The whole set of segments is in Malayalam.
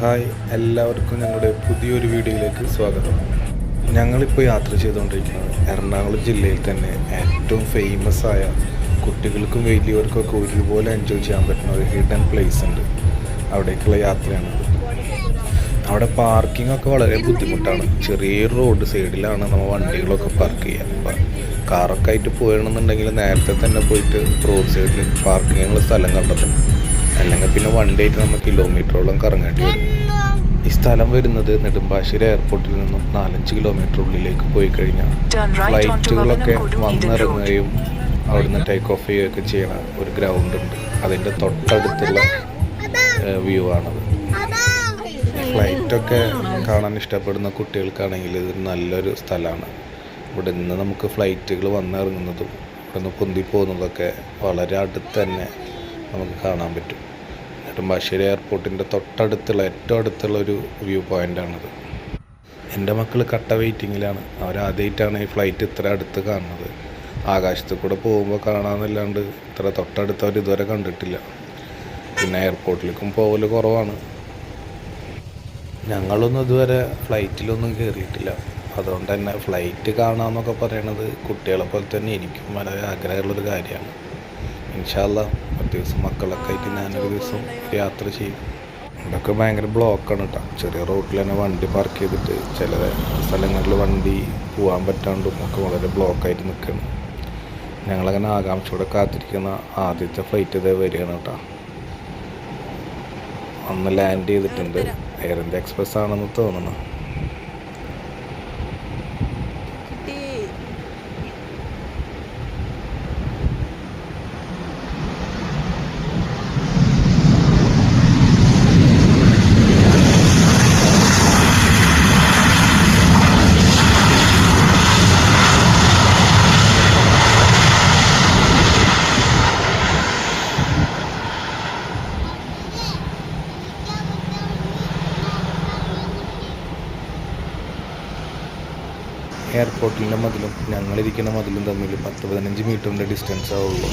ഹായ് എല്ലാവർക്കും ഞങ്ങളുടെ പുതിയൊരു വീഡിയോയിലേക്ക് സ്വാഗതം. ഞങ്ങളിപ്പോൾ യാത്ര ചെയ്തുകൊണ്ടിരിക്കുന്നത് എറണാകുളം ജില്ലയിൽ തന്നെ ഏറ്റവും ഫേമസ് ആയ കുട്ടികൾക്കും വലിയവർക്കൊക്കെ ഒരുപോലെ എൻജോയ് ചെയ്യാൻ പറ്റുന്ന ഒരു ഹിഡൻ പ്ലേസ് ഉണ്ട്. അവിടേക്കുള്ള യാത്രയാണ് അവിടെ പാർക്കിംഗ് ഒക്കെ വളരെ ബുദ്ധിമുട്ടാണ്. ചെറിയൊരു റോഡ് സൈഡിലാണ് നമ്മൾ വണ്ടികളൊക്കെ പാർക്ക് ചെയ്യുക. കാറൊക്കെ ആയിട്ട് പോകണമെന്നുണ്ടെങ്കിൽ നേരത്തെ തന്നെ പോയിട്ട് റോഡ് സൈഡിൽ പാർക്കിങ്ങിനുള്ള സ്ഥലം കണ്ടെത്തണം. അല്ലെങ്കിൽ പിന്നെ വൺ ഡേറ്റ് നമ്മൾ കിലോമീറ്ററോളം കറങ്ങേണ്ടി വരും. ഈ സ്ഥലം വരുന്നത് നെടുമ്പാശ്ശേരി എയർപോർട്ടിൽ നിന്നും നാലഞ്ച് കിലോമീറ്റർ ഉള്ളിലേക്ക് പോയി കഴിഞ്ഞാൽ ഫ്ലൈറ്റുകളൊക്കെ. വന്നിറങ്ങുകയും അവിടുന്ന് ടേക്ക് ഓഫ് ചെയ്യുകയൊക്കെ ചെയ്യണ ഒരു ഗ്രൗണ്ട് ഉണ്ട്. അതിന്റെ തൊട്ടടുത്തുള്ള വ്യൂ ആണത്. ഫ്ലൈറ്റൊക്കെ കാണാൻ ഇഷ്ടപ്പെടുന്ന കുട്ടികൾക്കാണെങ്കിൽ ഇത് നല്ലൊരു സ്ഥലമാണ്. ഇവിടെ നിന്ന് നമുക്ക് ഫ്ലൈറ്റുകൾ വന്നിറങ്ങുന്നതും ഇവിടെ നിന്ന് പൊന്തി പോകുന്നതൊക്കെ വളരെ അടുത്ത് തന്നെ നമുക്ക് കാണാൻ പറ്റും. നെടുമ്പാശ്ശേരി എയർപോർട്ടിന്റെ തൊട്ടടുത്തുള്ള ഏറ്റവും അടുത്തുള്ള ഒരു വ്യൂ പോയിന്റാണത്. എന്റെ മക്കൾ കട്ട വെയിറ്റിങ്ങിലാണ്. അവരാദ്യമായിട്ടാണ് ഈ ഫ്ലൈറ്റ് ഇത്ര അടുത്ത് കാണുന്നത്. ആകാശത്ത് കൂടെ പോകുമ്പോൾ കാണാമെന്നല്ലാണ്ട് ഇത്ര തൊട്ടടുത്ത് അവർ ഇതുവരെ കണ്ടിട്ടില്ല. പിന്നെ എയർപോർട്ടിലേക്കും പോകൽ കുറവാണ്. ഞങ്ങളൊന്നും ഇതുവരെ ഫ്ലൈറ്റിലൊന്നും കയറിയിട്ടില്ല. അതുകൊണ്ട് തന്നെ ഫ്ലൈറ്റ് കാണാമെന്നൊക്കെ പറയണത് കുട്ടികളെ പോലെ തന്നെ എനിക്കും വളരെ ആഗ്രഹമുള്ളൊരു കാര്യമാണ്. ഇൻഷാല്ല ഒരു ദിവസം മക്കളൊക്കെ ആയിട്ട് ഞാനൊരു ദിവസം യാത്ര ചെയ്യും. ഇതൊക്കെ ഭയങ്കര ബ്ലോക്കാണ് കേട്ടോ ചെറിയ റോഡിൽ തന്നെ വണ്ടി പാർക്ക് ചെയ്തിട്ട് ചില സ്ഥലങ്ങളിൽ വണ്ടി പോകാൻ പറ്റാണ്ടും ഒക്കെ വളരെ ബ്ലോക്കായിട്ട് നിൽക്കുന്നു ഞങ്ങളങ്ങനെ ആകാംക്ഷയോടെ കാത്തിരിക്കുന്ന ആദ്യത്തെ ഫ്ലൈറ്റ് ഇതേ വരികയാണ് കേട്ടോ അന്ന് ലാൻഡ് ചെയ്തിട്ടുണ്ട്. എയർ ഇന്ത്യ എക്സ്പ്രസ് ആണെന്ന് തോന്നുന്നു. എയർപോർട്ടിന്റെ മതിലും ഞങ്ങളിരിക്കുന്ന മതിലും തമ്മിൽ പത്ത് പതിനഞ്ച് മീറ്ററിന്റെ ഡിസ്റ്റൻസ് ആവുള്ളൂ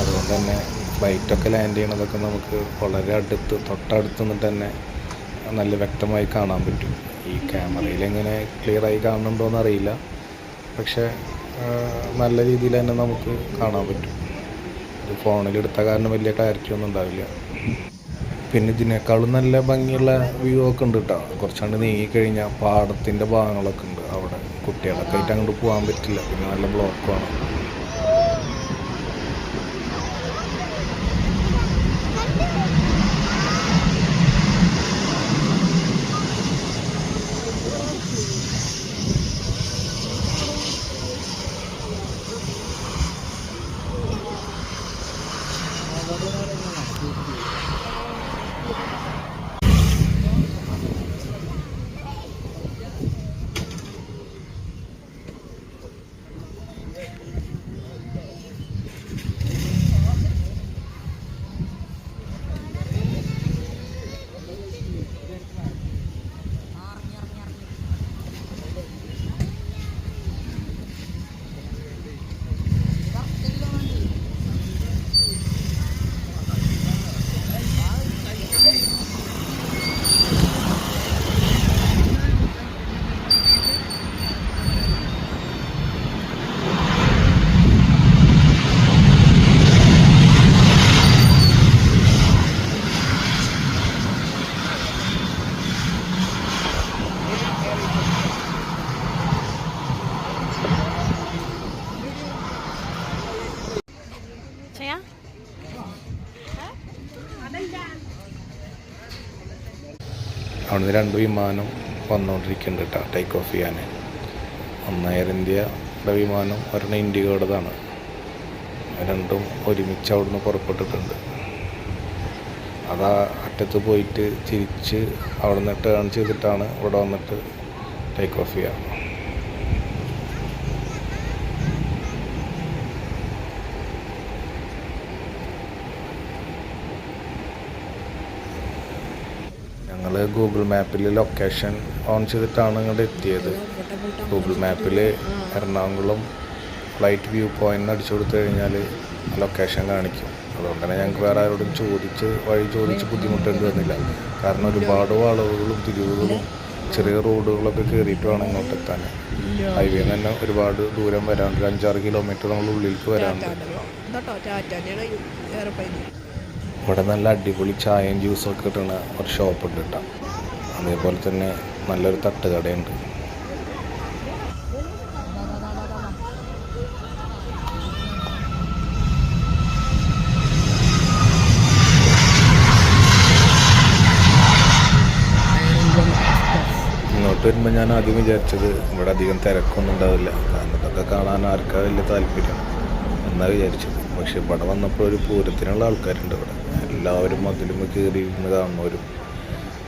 അതുകൊണ്ട് തന്നെ ഫ്ലൈറ്റൊക്കെ ലാൻഡ് ചെയ്യണതൊക്കെ നമുക്ക് വളരെ അടുത്ത് തൊട്ടടുത്ത് നിന്ന് തന്നെ നല്ല വ്യക്തമായി കാണാൻ പറ്റും. ഈ ക്യാമറയിൽ എങ്ങനെ ക്ലിയറായി കാണുന്നുണ്ടോയെന്ന് അറിയില്ല. പക്ഷേ നല്ല രീതിയിൽ തന്നെ നമുക്ക് കാണാൻ പറ്റും. ഇത് ഫോണിലെടുത്ത കാരണം വലിയ ക്ലാരിറ്റി ഒന്നും ഉണ്ടാവില്ല. പിന്നെ ഇതിനേക്കാളും നല്ല ഭംഗിയുള്ള വ്യൂ ഒക്കെ ഉണ്ട് കേട്ടോ കുറച്ചാണ്ട് നീങ്ങിക്കഴിഞ്ഞാൽ പാടത്തിന്റെ ഭാഗങ്ങളൊക്കെ ഉണ്ട്. അവിടെ കുട്ടികളൊക്കെ ആയിട്ട് അങ്ങോട്ട് പോകാൻ പറ്റില്ല. പിന്നെ നല്ല ബ്ലോക്കാണ് അവിടുന്ന് രണ്ട് വിമാനം വന്നുകൊണ്ടിരിക്കുന്നുണ്ട് കേട്ടോ ടേക്ക് ഓഫ് ചെയ്യാൻ ഒന്ന് എയർ ഇന്ത്യയുടെ വിമാനം ഒരെണ്ണം ഇന്ത്യയുടേതാണ് രണ്ടും ഒരുമിച്ച് അവിടുന്ന് പുറപ്പെട്ടിട്ടുണ്ട്. അതാ അറ്റത്ത് പോയിട്ട് തിരിച്ച് അവിടെ നിന്ന് ടേൺ ചെയ്തിട്ടാണ് ഇവിടെ വന്നിട്ട് ടേക്ക് ഓഫ് ചെയ്യുക ഗൂഗിൾ മാപ്പിൽ ലൊക്കേഷൻ ഓൺ ചെയ്തിട്ടാണ് ഇങ്ങോട്ട് എത്തിയത്. ഗൂഗിൾ മാപ്പിൽ എറണാകുളം ഫ്ലൈറ്റ് വ്യൂ പോയിന്റ് അടിച്ചു കൊടുത്തു കഴിഞ്ഞാൽ ലൊക്കേഷൻ കാണിക്കും. അതുകൊണ്ട് തന്നെ ഞങ്ങൾക്ക് വേറെ ആരോടും ചോദിച്ച് വഴി ചോദിച്ച് ബുദ്ധിമുട്ടേണ്ടി വന്നില്ല. കാരണം ഒരുപാട് വളവുകളും തിരിവുകളും ചെറിയ റോഡുകളൊക്കെ കയറിയിട്ട് വേണം ഇങ്ങോട്ട് എത്താൻ. ഹൈവേന്ന് തന്നെ ഒരുപാട് ദൂരം വരാണ്ട്. അഞ്ചാറ് കിലോമീറ്റർ നമ്മൾ ഉള്ളിലേക്ക് വരാനുണ്ട് ഇവിടെ നല്ല അടിപൊളി ചായയും ജ്യൂസും ഒക്കെ കിട്ടുന്ന ഒരു ഷോപ്പ് ഉണ്ട് കേട്ടോ. അതേപോലെ തന്നെ നല്ലൊരു തട്ടുകടയുണ്ട്. ഇങ്ങോട്ട് വരുമ്പോൾ ഞാൻ ആദ്യം വിചാരിച്ചത് ഇവിടെ അധികം തിരക്കൊന്നും ഉണ്ടാവില്ല. കാരണം ഇതൊക്കെ കാണാൻ ആർക്കാ വലിയ താല്പര്യം. എന്നാണ് വിചാരിച്ചത്. പക്ഷെ ഇവിടെ വന്നപ്പോൾ ഒരു പൂരത്തിനുള്ള ആൾക്കാരുണ്ട് ഇവിടെ. എല്ലാവരും അതിലും കയറിയിരുന്ന് കാണുന്നവരും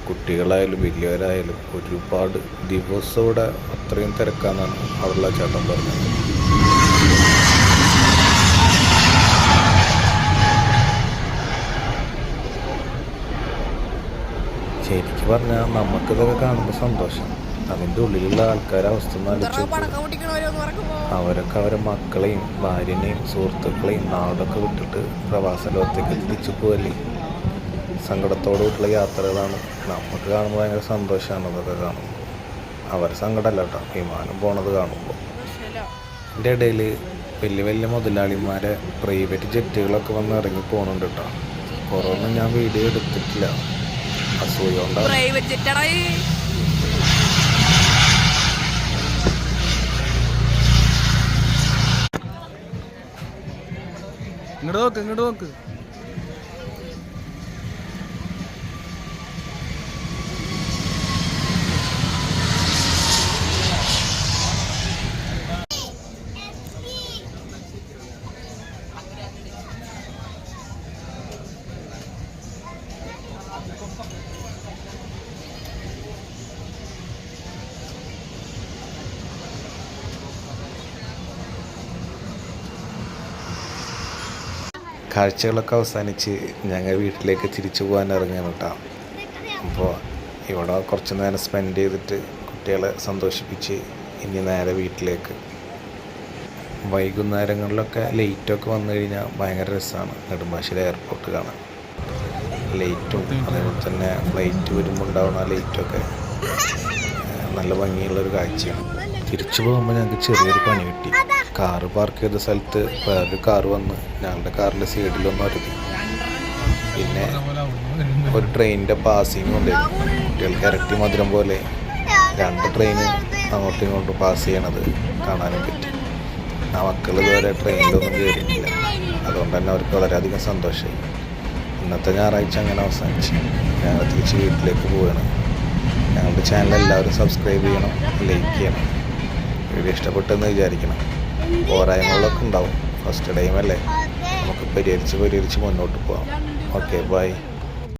കുട്ടികളായാലും വലിയവരായാലും ഒരുപാട് ദിവസം ഇവിടെ അത്രയും തിരക്കാന്നാണ് അവിടെയുള്ള ചേട്ടൻ പറഞ്ഞത്. ശരിക്കും പറഞ്ഞാൽ നമുക്കിതൊക്കെ കാണുമ്പോൾ സന്തോഷം. അതിന്റെ ഉള്ളിലുള്ള ആൾക്കാരെ അവസ്ഥ അവരൊക്കെ അവരെ മക്കളെയും ഭാര്യനെയും സുഹൃത്തുക്കളെയും നാടൊക്കെ വിട്ടിട്ട് പ്രവാസ ലോകത്തേക്ക് തിരിച്ചു പോവല്ലേ? സങ്കടത്തോടുകൂടിയുള്ള യാത്രകളാണ്. നമുക്ക് കാണുമ്പോൾ ഭയങ്കര സന്തോഷമാണ് അതൊക്കെ കാണുമ്പോൾ. അവരെ സങ്കടമല്ല കേട്ടോ വിമാനം പോണത് കാണുമ്പോൾ. എന്റെ ഇടയിൽ വലിയ വലിയ മുതലാളിമാരെ പ്രൈവറ്റ് ജെറ്റുകളൊക്കെ വന്ന് ഇറങ്ങി പോകുന്നുണ്ട് കേട്ടോ. കൊറോണ ഞാൻ വീഡിയോ എടുത്തിട്ടില്ല. അസൂയ കൊണ്ടാണ്. ഇങ്ങോട്ട് നോക്ക് ഇങ്ങോട്ട് നോക്ക്. കാഴ്ചകളൊക്കെ അവസാനിച്ച് ഞങ്ങൾ വീട്ടിലേക്ക് തിരിച്ചു പോകാൻ ഇറങ്ങുകയാണ് കേട്ടോ അപ്പോൾ ഇവിടെ കുറച്ച് നേരം സ്പെൻഡ് ചെയ്തിട്ട് കുട്ടികളെ സന്തോഷിപ്പിച്ച് ഇനി നേരെ വീട്ടിലേക്ക്. വൈകുന്നേരങ്ങളിലൊക്കെ ലൈറ്റൊക്കെ വന്നു കഴിഞ്ഞാൽ ഭയങ്കര രസമാണ് നെടുമ്പാശ്ശേരി എയർപോർട്ട് കാണാൻ. ലൈറ്റും അതേപോലെ തന്നെ ഫ്ലൈറ്റ് വരുമ്പോൾ ഉണ്ടാവുന്ന ലൈറ്റൊക്കെ നല്ല ഭംഗിയുള്ളൊരു കാഴ്ചയാണ്. തിരിച്ചു പോകുമ്പോൾ ഞങ്ങൾക്ക് ചെറിയൊരു പണി കിട്ടി. കാറ് പാർക്ക് ചെയ്ത സ്ഥലത്ത് വേറൊരു കാറ് വന്ന് ഞങ്ങളുടെ കാറിന്റെ സൈഡിലൊന്നും അരുതി പിന്നെ ഒരു ട്രെയിനിന്റെ പാസിങ് ഉണ്ടായിരുന്നു കുട്ടികൾക്ക് ഇരട്ടി മധുരം പോലെ രണ്ട് ട്രെയിൻ അങ്ങോട്ടും ഇങ്ങോട്ടും പാസ് ചെയ്യണത് കാണാനും പറ്റി. ആ മക്കൾ ഇതുവരെ ട്രെയിനിലൊന്നും കയറിയിട്ടില്ല അതുകൊണ്ട് തന്നെ അവർക്ക് വളരെയധികം സന്തോഷമായി. ഇന്നത്തെ ഞായറാഴ്ച അങ്ങനെ അവസാനിച്ച്. ഞങ്ങൾ തിരിച്ച് വീട്ടിലേക്ക് പോവുകയാണ് ഞങ്ങളുടെ ചാനൽ എല്ലാവരും സബ്സ്ക്രൈബ് ചെയ്യണം ലൈക്ക് ചെയ്യണം. വീഡിയോ ഇഷ്ടപ്പെട്ടെന്ന് വിചാരിക്കണം. പോരായ്മകളൊക്കെ ഉണ്ടാവും. ഫസ്റ്റ് ടൈം അല്ലേ? നമുക്ക് പരിഹരിച്ച് പരിഹരിച്ച് മുന്നോട്ട് പോകാം ഓക്കെ ബൈ